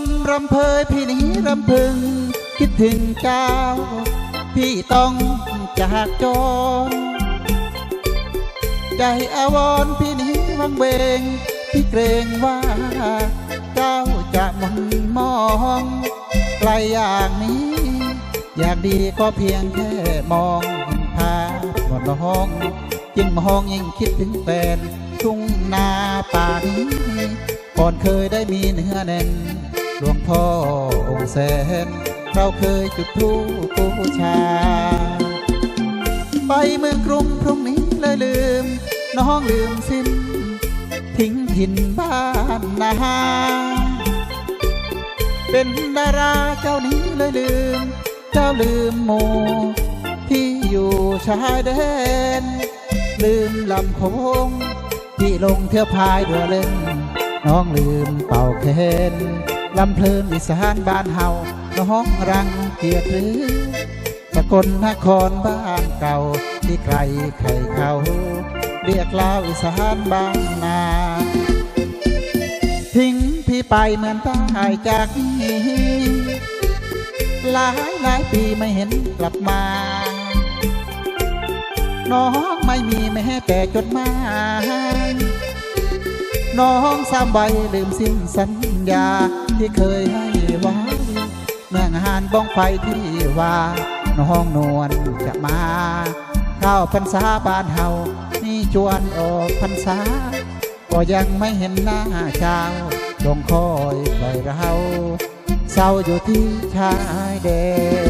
มรำเพยพี่นี้รำพึง คิดถึงเจ้า พี่ต้องจากจรใจอาวรพี่นี้วังเวงพี่เกรงว่า เจ้าจะมนมองไกลอย่างนี้ อยากดีก็เพียงแค่มองพาบนห้องยิ่งมองยิ่งคิดถึงแฟนทุ่งนาป่านี้ก่อนเคยได้มีเนื้อแน่น หลวงพ่อองค์แสน เราเคยจุดธูปบูชา ไปเมืองกรุงพรุ่งนี้เลยลืม น้องลืมสิ้น ทิ้งถิ่นบ้านนาเป็นดาราเจ้านี้เลยลืม เจ้าลืมหมูที่อยู่ชายแดน ลืมลำโพงที่ลงเที่ยวพายเรือเล่น น้องลืมเป่าแคน ลำเพลินอีสานบ้านเฮาน้องรังเกียจหรือสกลนครบ้านเก่าที่ไกลใครเขาเรียกลาวอีสานบ้างนาทิ้งพี่ไปเหมือนตายจากนี้หลายหลายปีไม่เห็นกลับมา น้องไม่มีแม้แต่จดหมาย น้องสามใบลืมสิ้นสัญญาที่เคยให้ไว้เมื่องานบ้องไฟที่ว่าน้องนวลจะมาเข้าพรรษาบ้านเฮานี่จวนออกพรรษา ก็ยังไม่เห็นหน้าเจ้าลงคอยปล่อยเราเศร้าอยู่ที่ชายแดน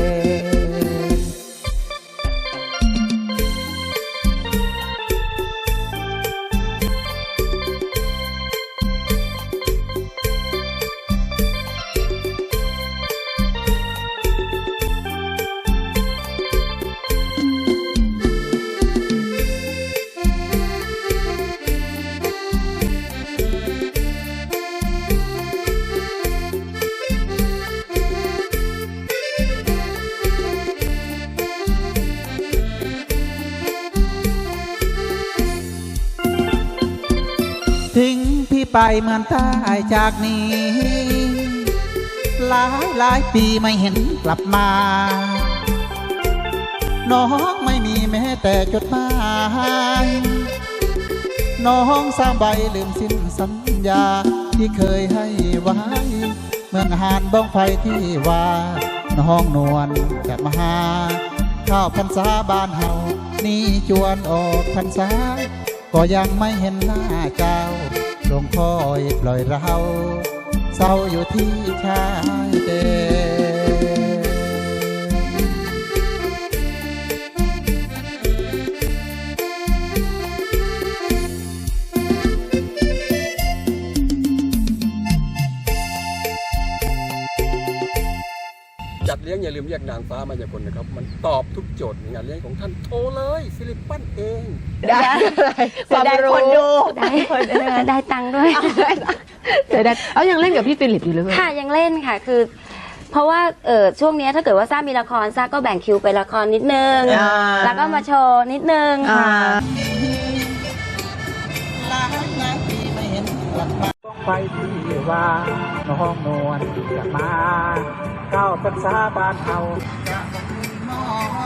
ไปเหมือนตายจากนี้ หลายหลายปีไม่เห็นกลับมา น้องไม่มีแม้แต่จดหมายน้องสร้างใบลืมสิ้นสัญญาที่เคยให้ไว้เมืองหานบ้องไฟที่ว่า น้องนวลจะมาหาข้าวพรรษาบ้านเฮานี่จวนออกพรรษา ก็ยังไม่เห็นหน้าเจ้าลงคอยปล่อยเราเศร้าอยู่ที่ชายเดน ลี้ยงอย่าลืมแยกนางฟ้ามายากลนะครับ มันตอบทุกโจทย์ในงานเลี้ยงของท่านโทรเลยฟิลิปปั้นเองได้ความรู้ได้เออได้ตังค์ด้วยเสียดายเอายังเล่นกับพี่ฟิลิปอยู่เลยค่ะยังเล่นค่ะคือ เพราะว่าเออช่วงเนี้ยถ้าเกิดว่าซ่ามีละครซ่าก็แบ่งคิวไปละครนิดนึงอ่าแล้วก็มาโชว์นิดนึงอ่าค่ะ ไปที่ว่าน้องนวลจะมาเข้าพรรษาบ้านเขาจะมอ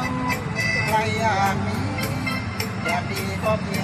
งใครอยางนี้อยากดีก็เพียง